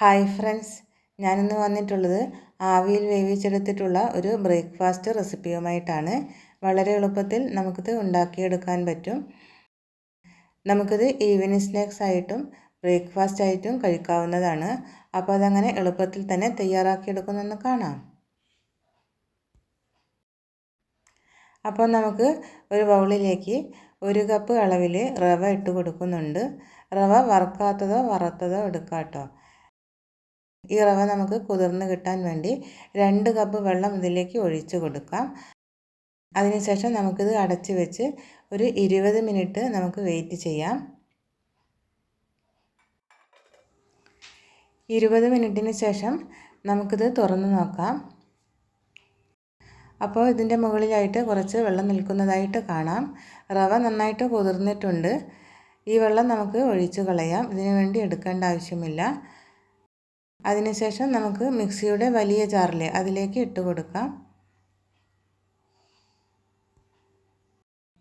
Hi friends. ഞാനിന്ന് വന്നിട്ടുള്ളത് ആവിയിൽ വേവിച്ചെടുത്തിട്ടുള്ള ഒരു ബ്രേക്ക്ഫാസ്റ്റ് റെസിപ്പിയുമായിട്ടാണ്. വളരെ എളുപ്പത്തിൽ നമുക്കിത് ഉണ്ടാക്കിയെടുക്കാൻ പറ്റും. നമുക്കിത് ഈവനിങ് സ്നാക്സ് ആയിട്ടും ബ്രേക്ക്ഫാസ്റ്റ് ആയിട്ടും കഴിക്കാവുന്നതാണ്. അപ്പോൾ അതങ്ങനെ എളുപ്പത്തിൽ തന്നെ തയ്യാറാക്കിയെടുക്കുന്നെന്ന് കാണാം. അപ്പോൾ നമുക്ക് ഒരു ബൗളിലേക്ക് ഒരു കപ്പ് അളവിൽ റവ ഇട്ട് കൊടുക്കുന്നുണ്ട്. റവ വറുക്കാത്തതോ വറുത്തതോ എടുക്കാം കേട്ടോ ഈ റവ നമുക്ക് കുതിർന്ന് കിട്ടാൻ വേണ്ടി രണ്ട് കപ്പ് വെള്ളം ഇതിലേക്ക് ഒഴിച്ച് കൊടുക്കാം. അതിനുശേഷം നമുക്കിത് അടച്ച് വെച്ച് ഒരു ഇരുപത് മിനിറ്റ് നമുക്ക് വെയിറ്റ് ചെയ്യാം. ഇരുപത് മിനിറ്റിന് ശേഷം നമുക്കിത് തുറന്ന് നോക്കാം. അപ്പോൾ ഇതിന്റെ മുകളിലായിട്ട് കുറച്ച് വെള്ളം നിൽക്കുന്നതായിട്ട് കാണാം. റവ നന്നായിട്ട് കുതിർന്നിട്ടുണ്ട്. ഈ വെള്ളം നമുക്ക് ഒഴിച്ച് കളയാം. ഇതിനു വേണ്ടി എടുക്കേണ്ട ആവശ്യമില്ല. അതിനുശേഷം നമുക്ക് മിക്സിയുടെ വലിയ ജാറിൽ അതിലേക്ക് ഇട്ട് കൊടുക്കാം.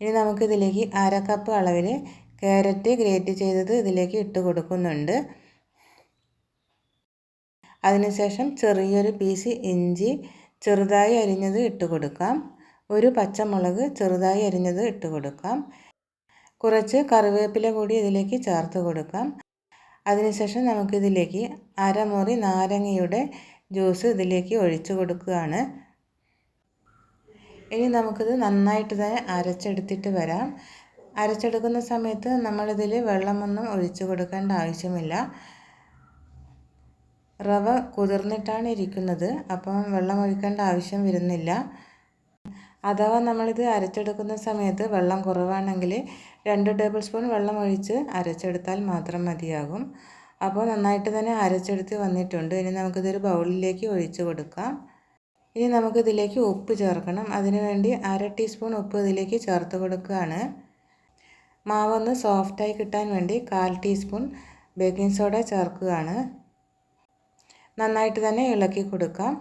ഇനി നമുക്കിതിലേക്ക് അര കപ്പ് അളവിൽ ക്യാരറ്റ് ഗ്രേറ്റ് ചെയ്തത് ഇതിലേക്ക് ഇട്ട് കൊടുക്കുന്നുണ്ട്. അതിനുശേഷം ചെറിയൊരു പീസ് ഇഞ്ചി ചെറുതായി അരിഞ്ഞത് ഇട്ട് കൊടുക്കാം. ഒരു പച്ചമുളക് ചെറുതായി അരിഞ്ഞത് ഇട്ട് കൊടുക്കാം. കുറച്ച് കറിവേപ്പില കൂടി ഇതിലേക്ക് ചേർത്ത് കൊടുക്കാം. അതിനുശേഷം നമുക്കിതിലേക്ക് അരമുറി നാരങ്ങയുടെ ജ്യൂസ് ഇതിലേക്ക് ഒഴിച്ചു കൊടുക്കുകയാണ്. ഇനി നമുക്കിത് നന്നായിട്ട് തന്നെ അരച്ചെടുത്തിട്ട് വരാം. അരച്ചെടുക്കുന്ന സമയത്ത് നമ്മളിതിൽ വെള്ളമൊന്നും ഒഴിച്ചു കൊടുക്കേണ്ട ആവശ്യമില്ല. റവ കുതിർന്നിട്ടാണ് ഇരിക്കുന്നത്. അപ്പം വെള്ളം ഒഴിക്കേണ്ട ആവശ്യം വരുന്നില്ല. അഥവാ നമ്മളിത് അരച്ചെടുക്കുന്ന സമയത്ത് വെള്ളം കുറവാണെങ്കിൽ രണ്ട് ടേബിൾ സ്പൂൺ വെള്ളം ഒഴിച്ച് അരച്ചെടുത്താൽ മാത്രം മതിയാകും. അപ്പോൾ നന്നായിട്ട് തന്നെ അരച്ചെടുത്ത് വന്നിട്ടുണ്ട്. ഇനി നമുക്കിതൊരു ബൗളിലേക്ക് ഒഴിച്ച് കൊടുക്കാം. ഇനി നമുക്കിതിലേക്ക് ഉപ്പ് ചേർക്കണം. അതിനുവേണ്ടി അര ടീസ്പൂൺ ഉപ്പ് ഇതിലേക്ക് ചേർത്ത് കൊടുക്കുകയാണ്. മാവൊന്ന് സോഫ്റ്റായി കിട്ടാൻ വേണ്ടി കാൽ ടീസ്പൂൺ ബേക്കിംഗ് സോഡ ചേർക്കുകയാണ്. നന്നായിട്ട് തന്നെ ഇളക്കി കൊടുക്കാം.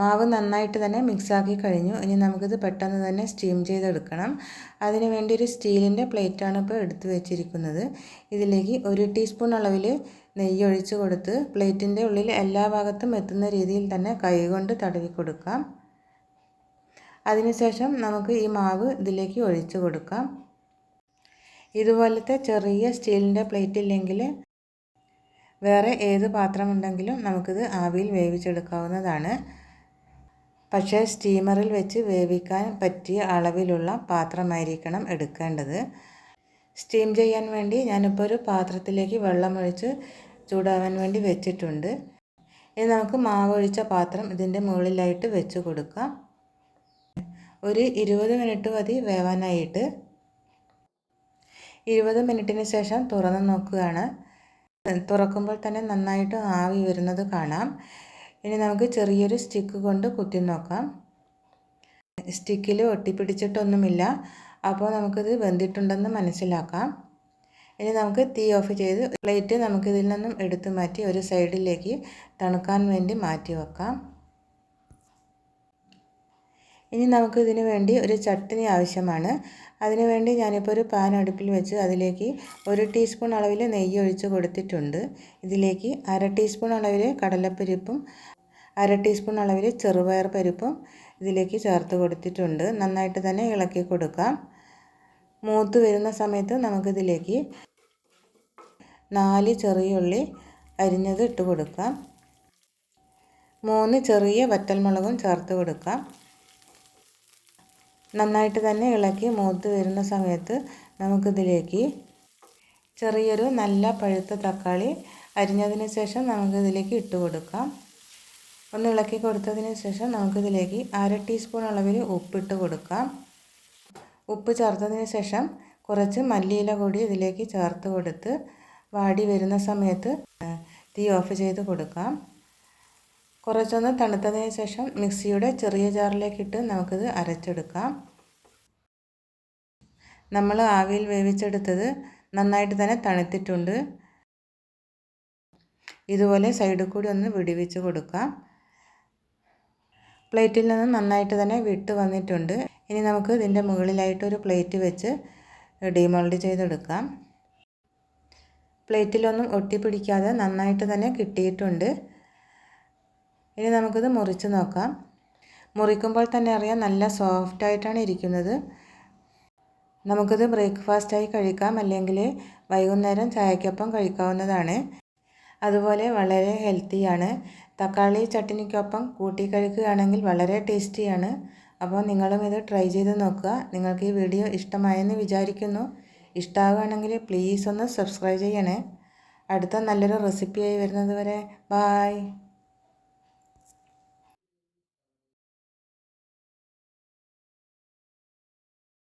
മാവ് നന്നായിട്ട് തന്നെ മിക്സാക്കി കഴിഞ്ഞു. ഇനി നമുക്കിത് പെട്ടെന്ന് തന്നെ സ്റ്റീം ചെയ്തെടുക്കണം. അതിന് വേണ്ടി ഒരു സ്റ്റീലിന്റെ പ്ലേറ്റാണ് ഇപ്പോൾ എടുത്ത് വെച്ചിരിക്കുന്നത്. ഇതിലേക്ക് ഒരു ടീസ്പൂൺ അളവിൽ നെയ്യ് ഒഴിച്ച് കൊടുത്ത് പ്ലേറ്റിന്റെ ഉള്ളിൽ എല്ലാ ഭാഗത്തും എത്തുന്ന രീതിയിൽ തന്നെ കൈകൊണ്ട് തടവി കൊടുക്കാം. അതിനുശേഷം നമുക്ക് ഈ മാവ് ഇതിലേക്ക് ഒഴിച്ച് കൊടുക്കാം. ഇതുപോലത്തെ ചെറിയ സ്റ്റീലിന്റെ പ്ലേറ്റ് ഇല്ലെങ്കിൽ വേറെ ഏത് പാത്രമുണ്ടെങ്കിലും നമുക്കിത് ആവിയിൽ വേവിച്ചെടുക്കാവുന്നതാണ്. പക്ഷേ സ്റ്റീമറിൽ വെച്ച് വേവിക്കാൻ പറ്റിയ അളവിലുള്ള പാത്രമായിരിക്കണം എടുക്കേണ്ടത്. സ്റ്റീം ചെയ്യാൻ വേണ്ടി ഞാനിപ്പോൾ ഒരു പാത്രത്തിലേക്ക് വെള്ളമൊഴിച്ച് ചൂടാവാൻ വേണ്ടി വെച്ചിട്ടുണ്ട്. ഇനി നമുക്ക് മാവൊഴിച്ച പാത്രം ഇതിന്റെ മുകളിലായിട്ട് വെച്ച് കൊടുക്കാം. ഒരു ഇരുപത് മിനിറ്റ് മതി വേവാനായിട്ട്. ഇരുപത് മിനിറ്റിന് ശേഷം തുറന്ന് നോക്കുകയാണ്. തുറക്കുമ്പോൾ തന്നെ നന്നായിട്ട് ആവി വരുന്നത് കാണാം. ഇനി നമുക്ക് ചെറിയൊരു സ്റ്റിക്ക് കൊണ്ട് കുത്തി നോക്കാം. സ്റ്റിക്കിൽ ഒട്ടിപ്പിടിച്ചിട്ടൊന്നുമില്ല അപ്പോൾ നമുക്കിത് വെന്തിട്ടുണ്ടെന്ന് മനസ്സിലാക്കാം. ഇനി നമുക്ക് തീ ഓഫ് ചെയ്ത് പ്ലേറ്റ് നമുക്കിതിൽ നിന്നും എടുത്തു മാറ്റി ഒരു സൈഡിലേക്ക് തണുക്കാൻ വേണ്ടി മാറ്റി വെക്കാം. ഇനി നമുക്ക് വേണ്ടി ഒരു ചട്ടിനി ആവശ്യമാണ്. അതിനുവേണ്ടി ഞാനിപ്പോൾ ഒരു പാൻ അടുപ്പിൽ വെച്ച് അതിലേക്ക് ഒരു ടീസ്പൂൺ അളവിൽ നെയ്യ് ഒഴിച്ച് കൊടുത്തിട്ടുണ്ട്. ഇതിലേക്ക് അര ടീസ്പൂൺ അളവിൽ കടലപ്പരിപ്പും അര ടീസ്പൂൺ അളവിൽ ചെറുപയർ പരിപ്പും ഇതിലേക്ക് ചേർത്ത് കൊടുത്തിട്ടുണ്ട്. നന്നായിട്ട് തന്നെ ഇളക്കി കൊടുക്കാം. മൂത്ത് വരുന്ന സമയത്ത് നമുക്കിതിലേക്ക് നാല് ചെറിയ ഉള്ളി അരിഞ്ഞത് ഇട്ട് കൊടുക്കാം. മൂന്ന് ചെറിയ വറ്റൽമുളകും ചേർത്ത് കൊടുക്കാം. നന്നായിട്ട് തന്നെ ഇളക്കി മൂത്ത് വരുന്ന സമയത്ത് നമുക്കിതിലേക്ക് ചെറിയൊരു നല്ല പഴുത്ത തക്കാളി അരിഞ്ഞതിന് ശേഷം നമുക്കിതിലേക്ക് ഇട്ട് കൊടുക്കാം. ഒന്ന് ഇളക്കി കൊടുത്തതിന് ശേഷം നമുക്കിതിലേക്ക് അര ടീസ്പൂൺ അളവിൽ ഉപ്പിട്ട് കൊടുക്കാം. ഉപ്പ് ചേർത്തതിന് ശേഷം കുറച്ച് മല്ലിയില കൂടി ഇതിലേക്ക് ചേർത്ത് കൊടുത്ത് വാടി വരുന്ന സമയത്ത് തീ ഓഫ് ചെയ്ത് കൊടുക്കാം. കുറച്ചൊന്ന് തണുത്തതിന് ശേഷം മിക്സിയുടെ ചെറിയ ജാറിലേക്കിട്ട് നമുക്കിത് അരച്ചെടുക്കാം. നമ്മൾ ആവിയിൽ വേവിച്ചെടുത്തത് നന്നായിട്ട് തന്നെ തണുത്തിട്ടുണ്ട്. ഇതുപോലെ സൈഡിൽ കൂടി ഒന്ന് വിടിവിച്ച് കൊടുക്കാം. പ്ലേറ്റിൽ നിന്ന് നന്നായിട്ട് തന്നെ വിട്ട് വന്നിട്ടുണ്ട്. ഇനി നമുക്ക് ഇതിന്റെ മുകളിലായിട്ട് ഒരു പ്ലേറ്റ് വെച്ച് ഡിമോൾഡ് ചെയ്തെടുക്കാം. പ്ലേറ്റിലൊന്നും ഒട്ടിപ്പിടിക്കാതെ നന്നായിട്ട് തന്നെ കിട്ടിയിട്ടുണ്ട്. ഇനി നമുക്കിത് മുറിച്ച് നോക്കാം. മുറിക്കുമ്പോൾ തന്നെ അറിയാം നല്ല സോഫ്റ്റായിട്ടാണ് ഇരിക്കുന്നത്. നമുക്കിത് ബ്രേക്ക്ഫാസ്റ്റായി കഴിക്കാം അല്ലെങ്കിൽ വൈകുന്നേരം ചായക്കൊപ്പം കഴിക്കാവുന്നതാണ്. അതുപോലെ വളരെ ഹെൽത്തിയാണ്. തക്കാളി ചട്ടിനിക്കൊപ്പം കൂട്ടി കഴിക്കുകയാണെങ്കിൽ വളരെ ടേസ്റ്റിയാണ്. അപ്പോൾ നിങ്ങളും ഇത് ട്രൈ ചെയ്ത് നോക്കുക. നിങ്ങൾക്ക് ഈ വീഡിയോ ഇഷ്ടമായെന്ന് വിചാരിക്കുന്നു. ഇഷ്ടമാവുകയാണെങ്കിൽ പ്ലീസ് ഒന്ന് സബ്സ്ക്രൈബ് ചെയ്യണേ. അടുത്ത നല്ലൊരു റെസിപ്പിയായി വരുന്നത് വരെ. ബായ്